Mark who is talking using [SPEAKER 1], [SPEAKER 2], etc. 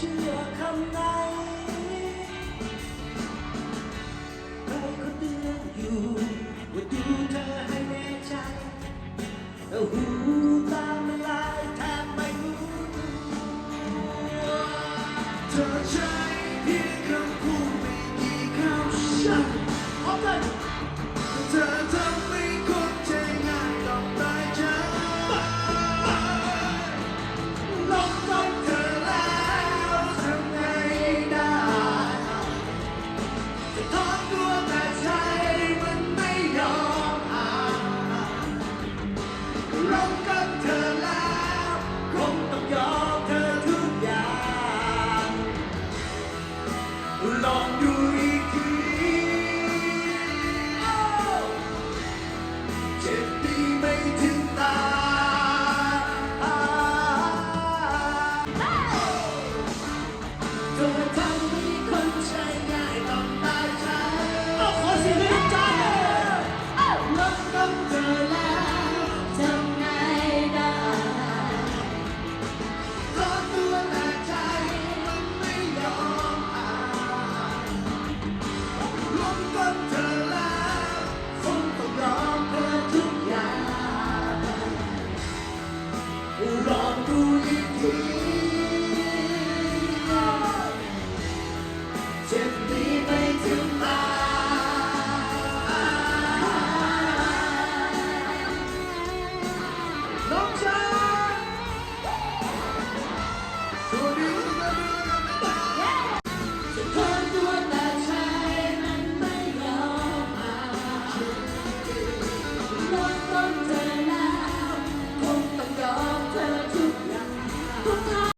[SPEAKER 1] เชื่อคำไหนใคก็เตือนอยู่ว่าดูเธอให้แนใจเอาหูตาไม่ลาแทบไม่รู้ตัวเธอใช้เพียงคำพูดไม่กี่คำฉันออกไ Long do Thank you.